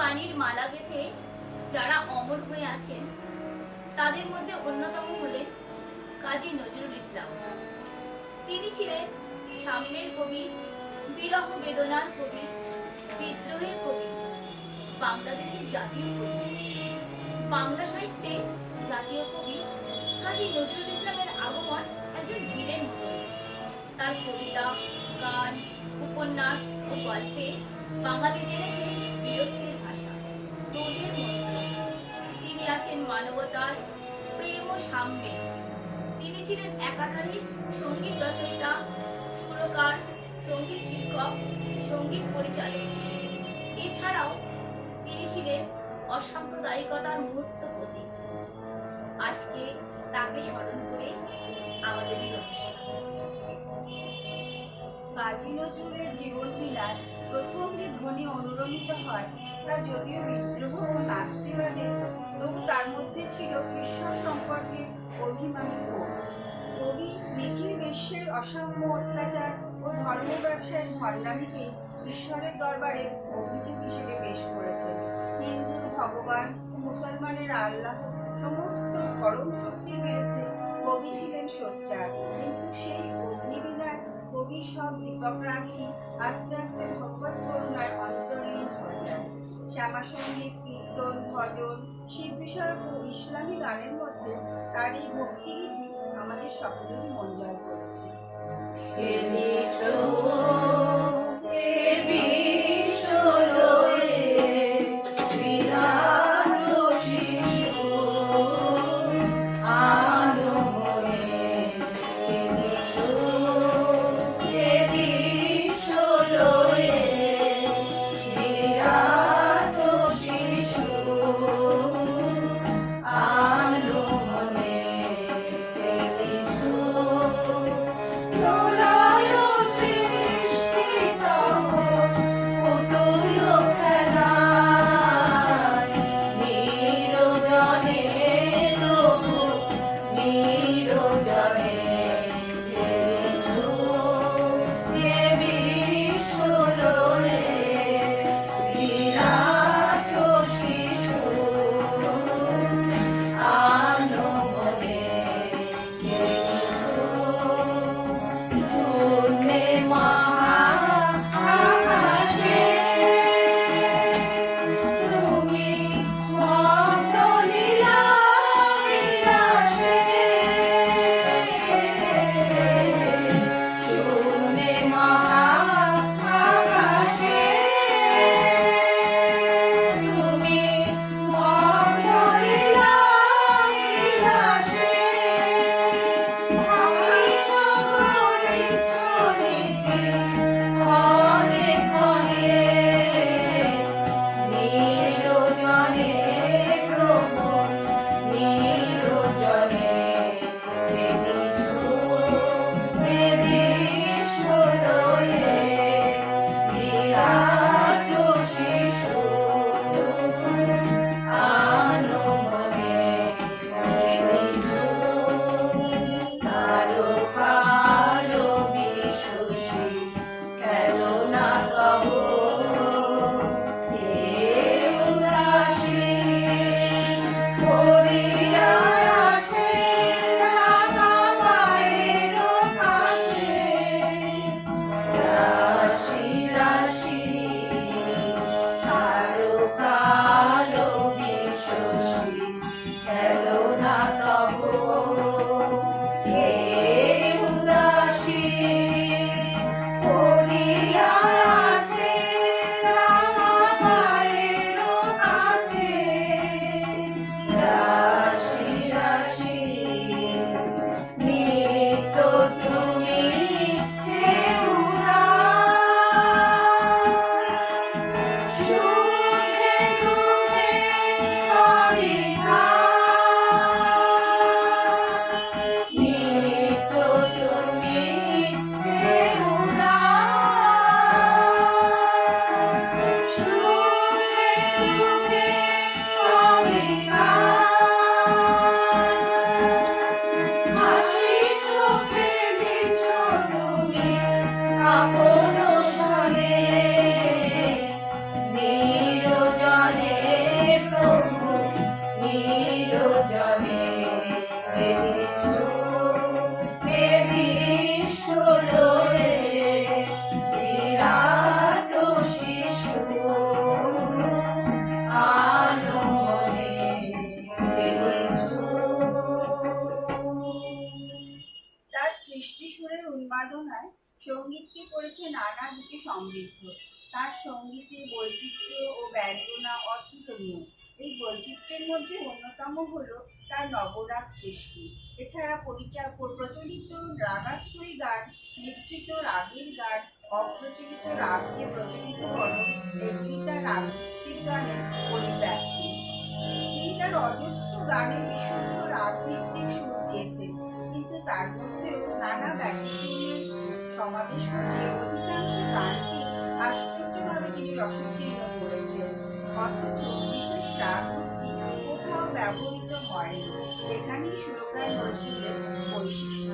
বাণীর মালা গেথে যারা অমর হয়ে আছেন, তাদের মধ্যে অন্যতম হলেন কাজী নজরুল ইসলাম। তিনি ছিলেন সাম্যের কবি, বিরহ বেদনার কবি, বিদ্রোহের কবি, বাংলাদেশের জাতীয় কবি। বাংলা সাহিত্যে জাতীয় কবি কাজী নজরুল ইসলামের আগমন একজন মতো তার কবিতা, গান, উপন্যাস ও গল্পে বাঙালি জেনেছে বীরত্বের ভাষা ক্রোধের তিনি আছেন মানবতার প্রেম ও সাম্যে। তিনি ছিলেন একাধারে সংগীত রচয়িতা, সুরকার, সংগীত শিক্ষক, সংগীত পরিচালক। এছাড়াও তিনি ছিলেন অসাম্প্রদায়িকতার মুহূর্ত প্রতীক। আজকে তাকে স্মরণ করে আমাদের কাজী নজরুলের জীবন বিলার প্রথম যে ধ্বনি অনুরণিত হয় তা যদিও বিদ্রোহ ও নাস্তিবাদে তবু তার মধ্যে ছিল ঈশ্বর সম্পর্কে অভিমানী। কবি নিখিল বিশ্বের অসাম্য অত্যাচার ও ধর্ম ব্যবসায়ের ভণ্ডামিকে ঈশ্বরের দরবারে অভিযোগ হিসেবে পেশ করেছেন। হিন্দুর ভগবান মুসলমানের আল্লাহ সমস্ত পরম শক্তির বিরুদ্ধে কবি ছিলেন সোচ্চার। কিন্তু সেই অগ্নিবীণার কবি সব দীপক রাখি আস্তে আস্তে ভগবত করুণায় অন্তর্লীন হয়ে যায় শ্যামা সংগীত কীর্তন, ভজন শিব বিষয়ক ইসলামী গানের মধ্যে তার এই ভক্তিগীতি আমাদের সকলেরই মন জয় করেছে। নানা দিকে সমৃদ্ধ। তার সঙ্গীতে বৈচিত্র্য ও ব্যঞ্জনা অতুলনীয়। এই বৈচিত্র্যের মধ্যে অন্যতম হলো তার নবরাগ সৃষ্টি। এছাড়া পরিচা প্রচলিত রাগাশ্রয়ী গান, মিশ্রিত রাগের গান, অপ্রচলিত রাগ দিয়ে প্রচলিত বরং এগুলি তার রাগভিত্তিক গানের পরিব্যাপ্তি। তিনি তার অজস্র গানে বিশুদ্ধ রাগ সুর দিয়েছেন, কিন্তু তার মধ্যেও নানা ব্যক্তিত্বের সমাবেশ ঘটিয়ে অধিকাংশ গানকে আশ্চর্যভাবে তিনি রসকীর্ণ করেছেন। অথচ বিশেষ রাগ কোথাও ব্যবহৃত হয়নি এখানেই সুরকার নজরুলের বৈশিষ্ট্য।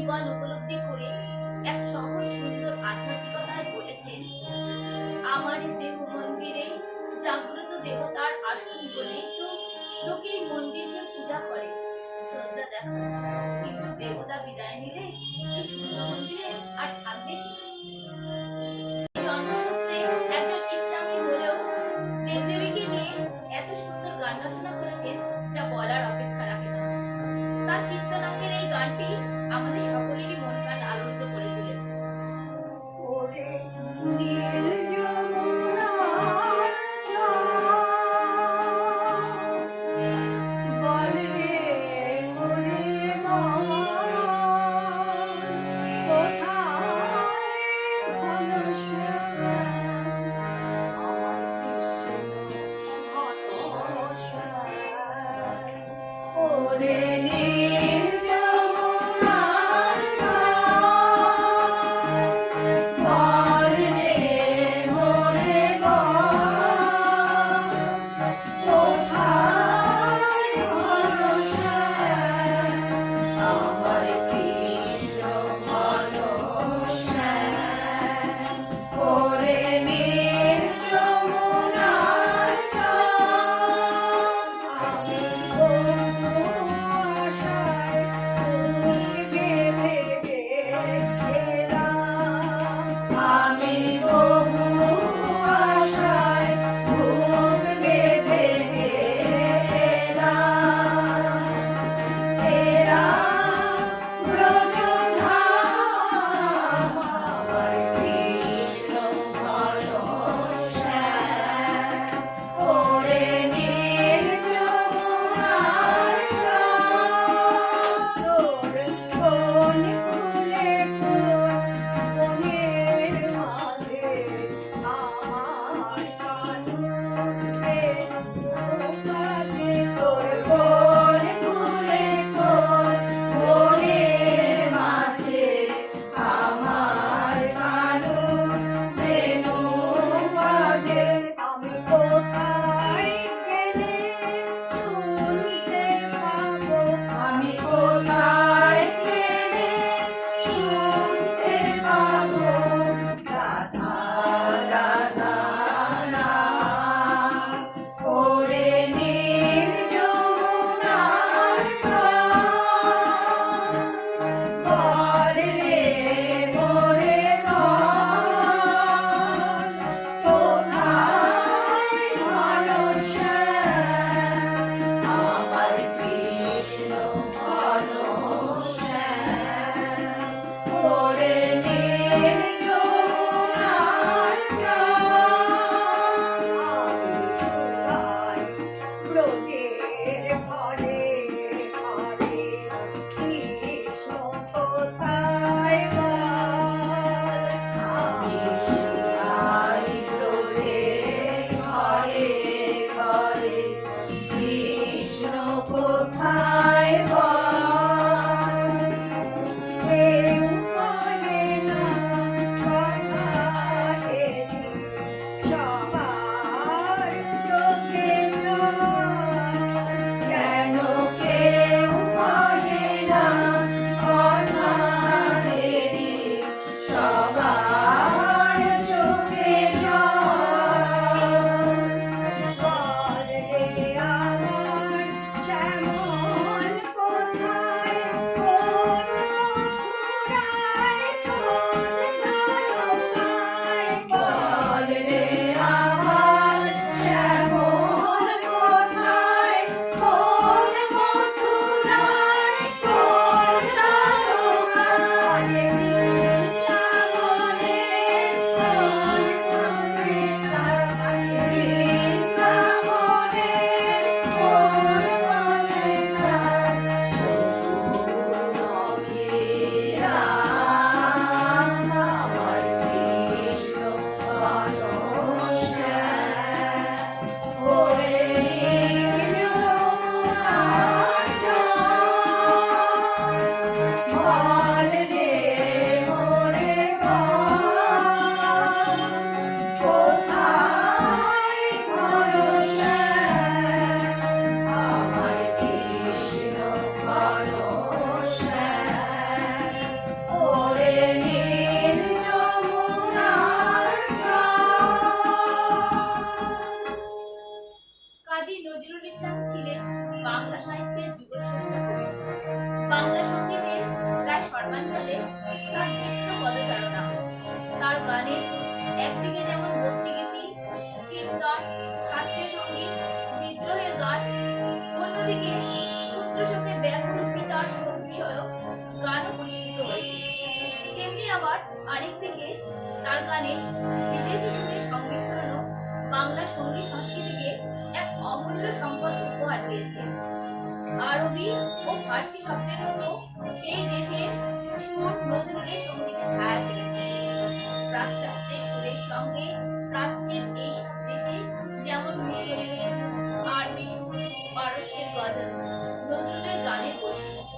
জীবন উপলব্ধি করে এক সহজ সুন্দর কাজী নজরুল ইসলাম ছিলেন বাংলা সাহিত্যের যুগশ্রেষ্ঠ কবি। বাংলা সঙ্গীতের প্রায় সর্বাঞ্চলে তার বিখ্য পদচারণা। তার গানে একদিকে যেমন ভক্তিগীতি, কীর্তন, শাস্ত্রীয় সংগীত বিদ্রোহের গান, অন্যদিকে পুত্রশোকে ব্যাকুল পিতার শোক বিষয়ক গান পরিষ্কৃত হয়েছে। তেমনি আবার আরেকদিকে তার গানে বিদেশি সুরের সংমিশ্রণও বাংলা সংগীত সংস্কৃতিকে এক অমূল্য সম্পদ উপহার দিয়েছে আরবি ও ফার্সি শব্দের মতো সেই দেশে সুর, নজরুলের সঙ্গীতে ছায়া ফেলেছে পাশ্চাত্যের সুরের সঙ্গে প্রাচ্যের এই সব দেশে যেমন মিশরের সুর, আরবি সুর, পারস্যের গজল, নজরুলের গানের বৈশিষ্ট্য।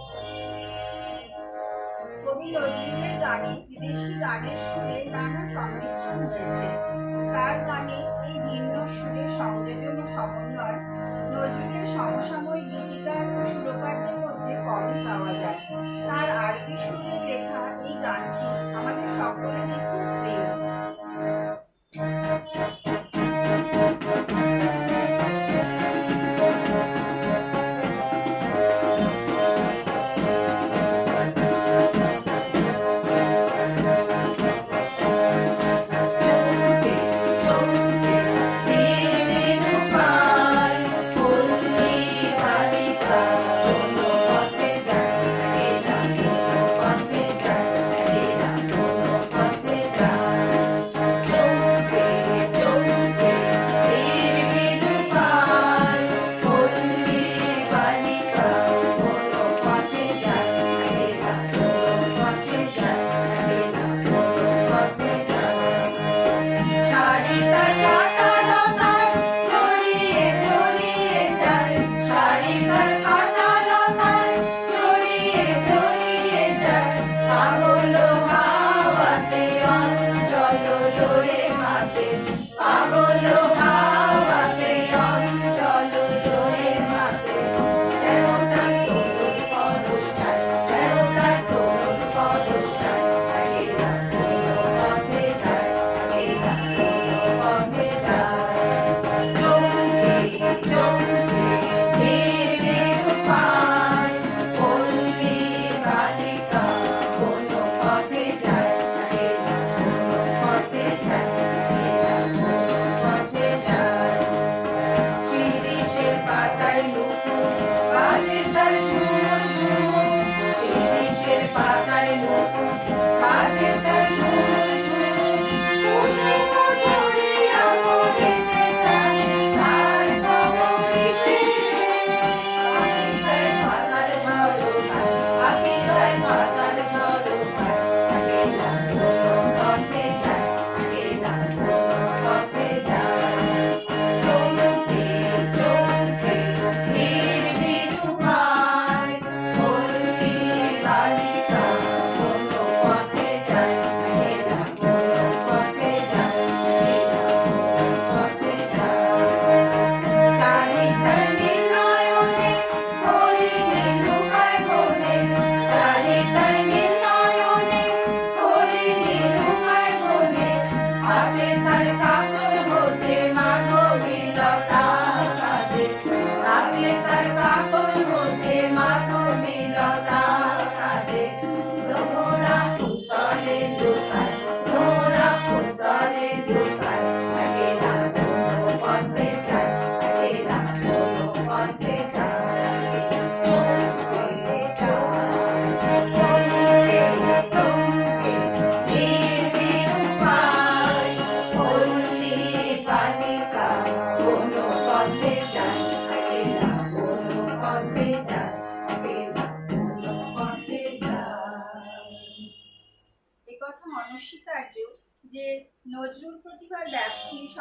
কবি নজরুলের গানে বিদেশি গানের সুরে নানা সংমিশ্রণ হয়েছে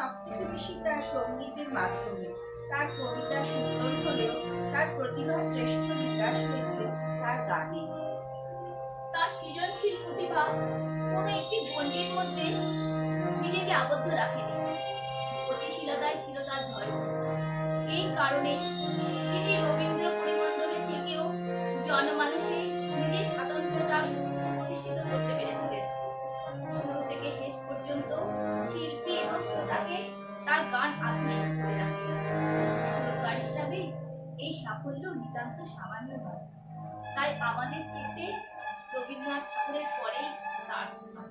সবথেকে বেশি তার সঙ্গীতের মাধ্যমে। তার কবিতা সুন্দর হলেও তার প্রতিভা শ্রেষ্ঠ বিকাশ হয়েছে তার গানে। তার সৃজনশীল প্রতিভা কোন একটি গণ্ডির মধ্যে নিজেকে আবদ্ধ রাখেনি। গতিশীলতায় ছিল তার ধর্ম। এই কারণে তিনি রবীন্দ্র পরিমণ্ডলী থেকেও জনমানুষের করলেও নিতান্ত সামান্য নয়। তাই আমাদের চিত্তে রবীন্দ্রনাথ ঠাকুরের পরেই তার স্থান।